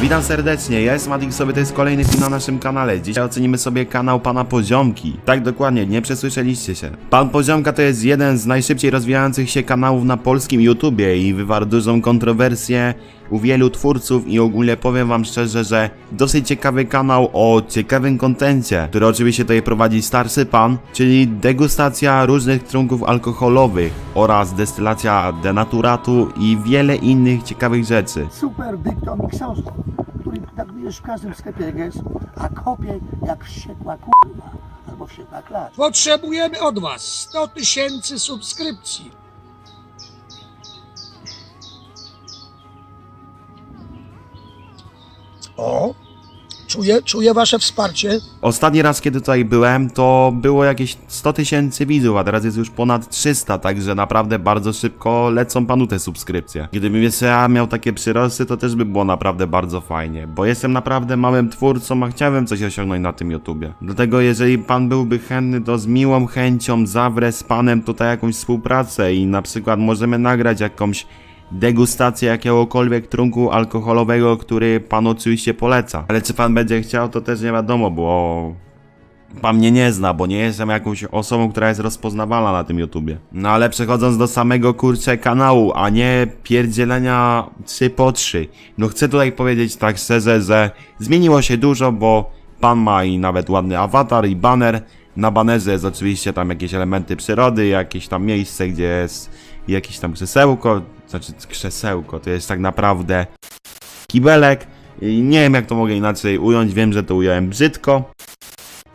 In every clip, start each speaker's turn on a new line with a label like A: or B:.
A: Witam serdecznie, ja jestem Adik sobie, to jest kolejny film na naszym kanale. Dzisiaj ocenimy sobie kanał Pana Poziomki. Tak dokładnie, nie przesłyszeliście się. Pan Poziomka to jest jeden z najszybciej rozwijających się kanałów na polskim YouTubie i wywarł dużą kontrowersję u wielu twórców i ogólnie powiem wam szczerze, że dosyć ciekawy kanał o ciekawym kontencie, który oczywiście tutaj prowadzi starszy pan, czyli degustacja różnych trunków alkoholowych oraz destylacja denaturatu i wiele innych ciekawych rzeczy.
B: super dyktomiksozu, który tak wiesz w każdym sklepie jak jest, a kopie jak wściekła kurwa, albo wściekła klacz.
C: Potrzebujemy od Was 100 tysięcy subskrypcji. O, czuję, czuję Wasze wsparcie.
A: Ostatni raz, kiedy tutaj byłem, to było jakieś 100 tysięcy widzów, a teraz jest już ponad 300, także naprawdę bardzo szybko lecą panu te subskrypcje. Gdybym jeszcze ja miał takie przyrosty, to też by było naprawdę bardzo fajnie, bo jestem naprawdę małym twórcą, a chciałem coś osiągnąć na tym YouTubie. Dlatego jeżeli pan byłby chętny, to z miłą chęcią zawrę z panem tutaj jakąś współpracę i na przykład możemy nagrać jakąś degustację jakiegokolwiek trunku alkoholowego, który pan oczywiście poleca. Ale czy pan będzie chciał, to też nie wiadomo, bo pan mnie nie zna, bo nie jestem jakąś osobą, która jest rozpoznawalna na tym YouTubie. No ale przechodząc do samego kurczę kanału, a nie pierdzielenia 3 po 3. No chcę tutaj powiedzieć tak szczerze, że zmieniło się dużo, bo pan ma i nawet ładny awatar i banner. Na banerze jest oczywiście tam jakieś elementy przyrody, jakieś tam miejsce, gdzie jest jakieś tam krzesełko, znaczy krzesełko, to jest tak naprawdę kibelek. I nie wiem jak to mogę inaczej ująć, wiem, że to ująłem brzydko.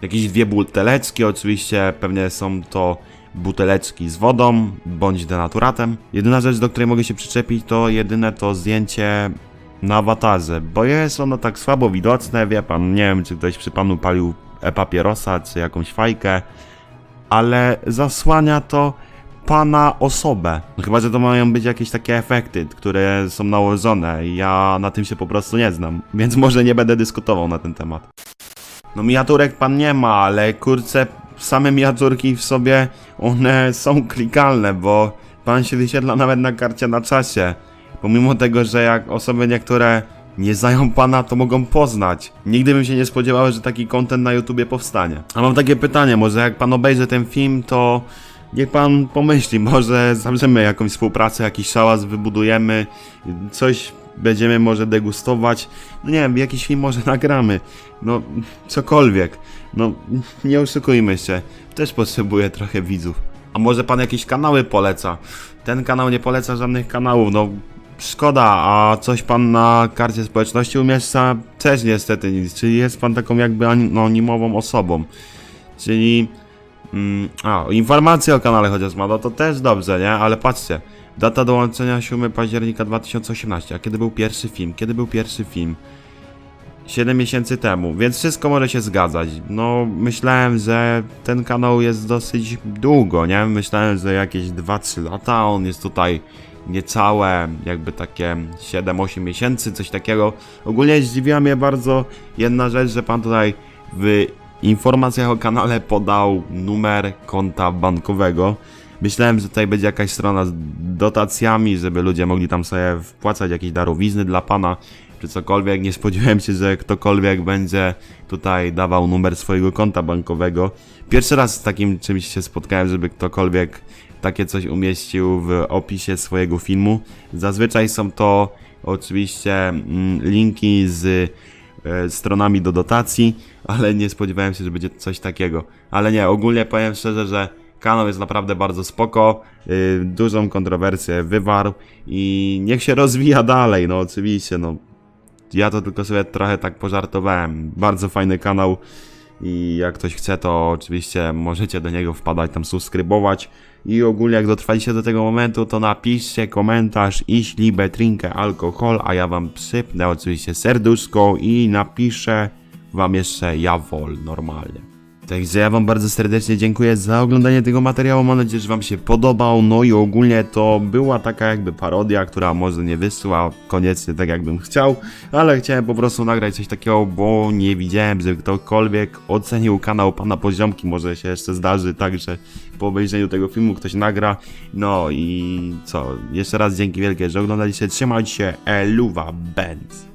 A: Jakieś dwie buteleczki, oczywiście pewnie są to buteleczki z wodą bądź denaturatem. Jedyna rzecz, do której mogę się przyczepić, to jedyne to zdjęcie na awatarze, bo jest ono tak słabo widoczne, wie pan, nie wiem czy ktoś przy panu palił e-papierosa czy jakąś fajkę, ale zasłania to pana osobę. No chyba, że to mają być jakieś takie efekty, które są nałożone i ja na tym się po prostu nie znam, więc może nie będę dyskutował na ten temat. No miniaturek pan nie ma, ale kurczę, same miniaturki w sobie, one są klikalne, bo pan się wyświetla nawet na karcie na czasie. Pomimo tego, że jak osoby niektóre nie znają pana, to mogą poznać. Nigdy bym się nie spodziewał, że taki content na YouTubie powstanie. A mam takie pytanie, może jak pan obejrzy ten film, to niech pan pomyśli, może zawrzemy jakąś współpracę, jakiś szałas wybudujemy, coś będziemy może degustować, no nie wiem, jakiś film może nagramy, no cokolwiek, no nie oszukujmy się, też potrzebuję trochę widzów. A może pan jakieś kanały poleca? Ten kanał nie poleca żadnych kanałów, no szkoda, a coś pan na karcie społeczności umieszcza? Też niestety nic, czyli jest pan taką jakby anonimową osobą, czyli... Mm, a, informacje o kanale chociaż ma, no to też dobrze, nie? Ale patrzcie, data dołączenia 7 października 2018, a kiedy był pierwszy film? Kiedy był pierwszy film? 7 miesięcy temu, więc wszystko może się zgadzać. No, myślałem, że ten kanał jest dosyć długo, nie? Myślałem, że jakieś 2-3 lata, on jest tutaj niecałe, jakby takie 7-8 miesięcy, coś takiego. Ogólnie zdziwiła mnie bardzo jedna rzecz, że pan tutaj w informacjach o kanale podał numer konta bankowego. Myślałem, że tutaj będzie jakaś strona z dotacjami, żeby ludzie mogli tam sobie wpłacać jakieś darowizny dla pana, czy cokolwiek. Nie spodziewałem się, że ktokolwiek będzie tutaj dawał numer swojego konta bankowego. Pierwszy raz z takim czymś się spotkałem, żeby ktokolwiek takie coś umieścił w opisie swojego filmu. Zazwyczaj są to oczywiście mm, linki z e, stronami do dotacji, ale nie spodziewałem się, że będzie coś takiego. Ale nie, ogólnie powiem szczerze, że kanał jest naprawdę bardzo spoko, yy, dużą kontrowersję wywarł i niech się rozwija dalej, no oczywiście, no. Ja to tylko sobie trochę tak pożartowałem. Bardzo fajny kanał i jak ktoś chce, to oczywiście możecie do niego wpadać, tam subskrybować. I ogólnie jak dotrwaliście do tego momentu, to napiszcie komentarz jeśli betrinkę alkohol, a ja wam przypnę oczywiście serduszko i napiszę wam jeszcze Jawol normalnie. Także ja wam bardzo serdecznie dziękuję za oglądanie tego materiału, mam nadzieję, że wam się podobał, no i ogólnie to była taka jakby parodia, która może nie wyszła koniecznie tak jakbym chciał, ale chciałem po prostu nagrać coś takiego, bo nie widziałem, żeby ktokolwiek ocenił kanał Pana Poziomki, może się jeszcze zdarzy tak, że po obejrzeniu tego filmu ktoś nagra, no i co, jeszcze raz dzięki wielkie, że oglądaliście, trzymajcie się, eluwa, Benz.